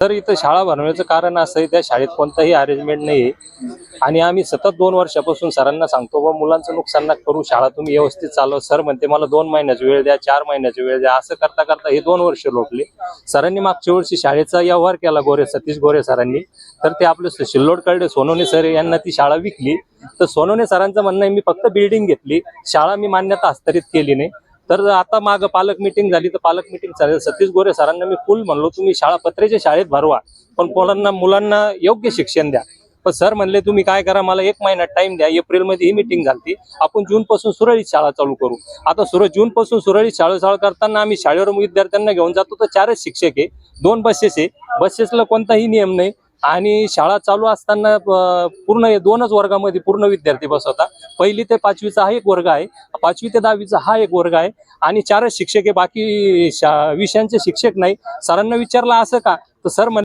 तर इथं शाळा भरवण्याचं कारण असं आहे त्या शाळेत कोणताही अरेंजमेंट नाही आहे. आणि आम्ही सतत दोन वर्षापासून सरांना सांगतो बा मुलांचं नुकसान ना करू शाळा तुम्ही व्यवस्थित चालव. सर म्हणते मला दोन महिन्याचा वेळ द्या चार महिन्याचा वेळ द्या. असं करता करता हे दोन वर्ष लोटले. सरांनी मागच्या वर्षी शाळेचा व्यवहार केला गोरे सतीश गोरे सरांनी. तर ते आपले शिल्लोड कळले सोनवणे सर यांना ती शाळा विकली. तर सोनवणे सरांचं म्हणणं आहे मी फक्त बिल्डिंग घेतली शाळा मी मान्यता हस्तरित केली नाही. तर आता माग पालक मिटिंग झाली तर पालक मिटिंग चालेल. सतीश गोरे सरांना मी फुल म्हणलो तुम्ही शाळा पत्रेच्या शाळेत भरवा पण मुलांना मुलांना योग्य शिक्षण द्या. पण सर म्हणले तुम्ही काय करा मला एक महिना टाइम द्या एप्रिलमध्ये ही मिटिंग झाली आपण जूनपासून सुरळीत शाळा चालू करू. आता सुर जूनपासून सुरळीत शाळा चालू करताना आम्ही शाळेवर विद्यार्थ्यांना घेऊन जातो. तर चारच शिक्षक आहे दोन बसेस आहे. बसेसला कोणताही नियम नाही. आणि शाळा चालू असताना पूर्ण हे दोनच वर्गामध्ये पूर्ण विद्यार्थी बसवता. पहिली ते पाचवीचा हा एक वर्ग आहे. पाचवी ते दहावीचा हा एक वर्ग आहे. आणि चारच शिक्षक आहे. बाकी शा- विषयांचे शिक्षक नाही. सरांना विचारलं असं का? तर सर म्हण